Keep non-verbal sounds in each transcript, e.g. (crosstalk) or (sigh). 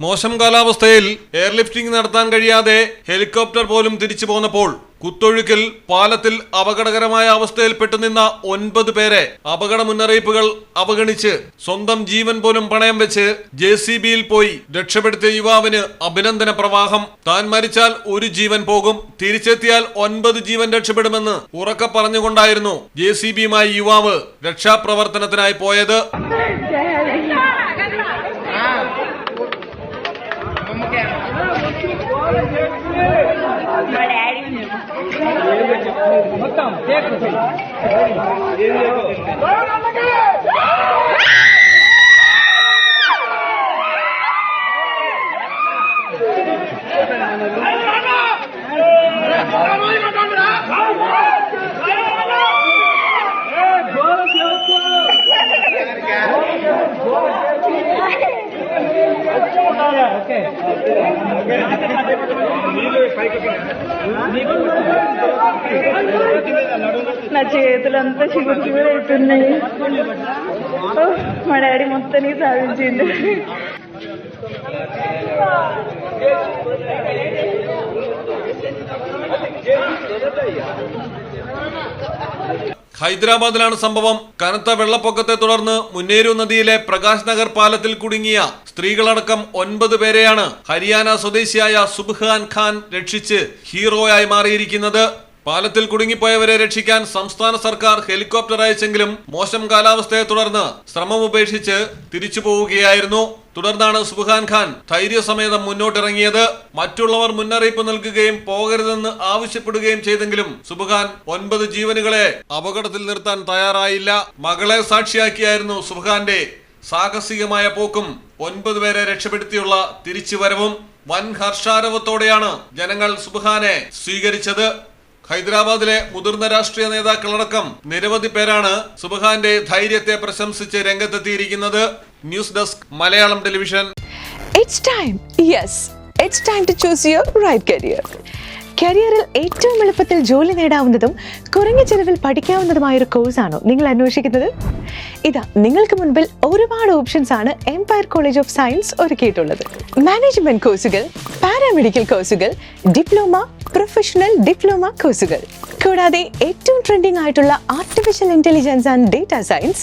മോശം കാലാവസ്ഥയിൽ എയർലിഫ്റ്റിംഗ് നടത്താൻ കഴിയാതെ ഹെലികോപ്റ്റർ പോലും തിരിച്ചു പോന്നപ്പോൾ കുത്തൊഴുക്കിൽ പാലത്തിൽ അപകടകരമായ അവസ്ഥയിൽ പെട്ടുനിന്ന ഒൻപത് പേരെ അപകട മുന്നറിയിപ്പുകൾ അവഗണിച്ച് സ്വന്തം ജീവൻ പോലും പണയം വെച്ച് ജെ സി ബിയിൽ പോയി രക്ഷപ്പെടുത്തിയ യുവാവിന് അഭിനന്ദന പ്രവാഹം. താൻ മരിച്ചാൽ ഒരു ജീവൻ പോകും. തിരിച്ചെത്തിയാൽ ഒൻപത് ജീവൻ രക്ഷപ്പെടുമെന്ന് ഉറക്കെ പറഞ്ഞുകൊണ്ടായിരുന്നു ജെ സി ബിയുമായി യുവാവ് രക്ഷാപ്രവർത്തനത്തിനായി പോയത്. మా డాడీ. మొత్తం ఓకే (laughs) నా చేతులంతా చిగురు చిగురు అవుతున్నాయి మా డాడీ మొత్తానికి సాధించింది ഹൈദരാബാദിലാണ് സംഭവം. കനത്ത വെള്ളപ്പൊക്കത്തെ തുടർന്ന് മുന്നേരു നദിയിലെ പ്രകാശ് നഗർ പാലത്തിൽ കുടുങ്ങിയ സ്ത്രീകളടക്കം ഒൻപത് പേരെയാണ് ഹരിയാന സ്വദേശിയായ സുബ്ഹാൻ ഖാൻ രക്ഷിച്ച് ഹീറോയായി മാറിയിരിക്കുന്നത്. പാലത്തിൽ കുടുങ്ങിപ്പോയവരെ രക്ഷിക്കാൻ സംസ്ഥാന സർക്കാർ ഹെലികോപ്റ്റർ അയച്ചെങ്കിലും മോശം കാലാവസ്ഥയെ തുടർന്ന് ശ്രമം ഉപേക്ഷിച്ച് തിരിച്ചു പോവുകയായിരുന്നു തുടർന്നാണ് സുബ്ഹാൻ ഖാൻ ധൈര്യസമേതം മുന്നോട്ടിറങ്ങിയത്. മറ്റുള്ളവർ മുന്നറിയിപ്പ് നൽകുകയും പോകരുതെന്ന് ആവശ്യപ്പെടുകയും ചെയ്തെങ്കിലും സുബ്ഹാൻ ഒൻപത് ജീവനുകളെ അപകടത്തിൽ നിർത്താൻ തയ്യാറായില്ല. മകളെ സാക്ഷിയാക്കിയായിരുന്നു സുബ്ഹാന്റെ സാഹസികമായ പോക്കും. ഒൻപത് പേരെ രക്ഷപ്പെടുത്തിയുള്ള തിരിച്ചുവരവും വൻ ഹർഷാരവത്തോടെയാണ് ജനങ്ങൾ സുബ്ഹാനെ സ്വീകരിച്ചത്. ഹൈദരാബാദിലെ മുതിർന്ന രാഷ്ട്രീയ നേതാക്കളടക്കം നിരവധി പേരാണ് സുബ്ഹാന്റെ ധൈര്യത്തെ പ്രശംസിച്ച് രംഗത്തെത്തിയിരിക്കുന്നത്. News desk Malayalam television. It's time yes it's time to choose your right career കരിയറിൽ ഏറ്റവും എളുപ്പത്തിൽ ജോലി നേടാവുന്നതും കുറഞ്ഞ ചെലവിൽ പഠിക്കാവുന്നതുമായ ഒരു കോഴ്സാണോ നിങ്ങൾ അന്വേഷിക്കുന്നത്? ഇതാ നിങ്ങൾക്ക് മുൻപിൽ ഒരുപാട് ഓപ്ഷൻസ് ആണ് എംപയർ കോളേജ് ഓഫ് സയൻസ് ഒരുക്കിയിട്ടുള്ളത്. മാനേജ്മെന്റ് കോഴ്സുകൾ പാരാമെഡിക്കൽ കോഴ്സുകൾ ഡിപ്ലോമ പ്രൊഫഷണൽ ഡിപ്ലോമ കോഴ്സുകൾ കൂടാതെ ഏറ്റവും ട്രെൻഡിംഗ് ആയിട്ടുള്ള artificial intelligence and data science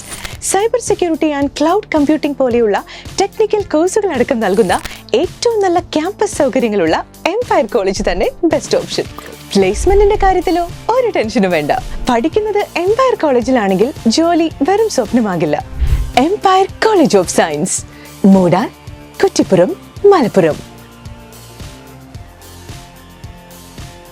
cyber security and cloud computing പോലെയുള്ള ടെക്നിക്കൽ കോഴ്സുകൾ അടക്കം നൽകുന്ന ഏറ്റവും നല്ല ക്യാമ്പസ് സൗകര്യങ്ങളുള്ള എംപയർ കോളേജ് തന്നെ ബെസ്റ്റ് ഓപ്ഷൻ പ്ലേസ്മെന്റിന്റെ കാര്യത്തിലോ ഒരു ടെൻഷനും വേണ്ട. പഠിക്കുന്നത് എംപയർ കോളേജിലാണെങ്കിൽ ജോലി വെറും സ്വപ്നമാകില്ല. Empire college of science Moodal Kuttippuram Malappuram.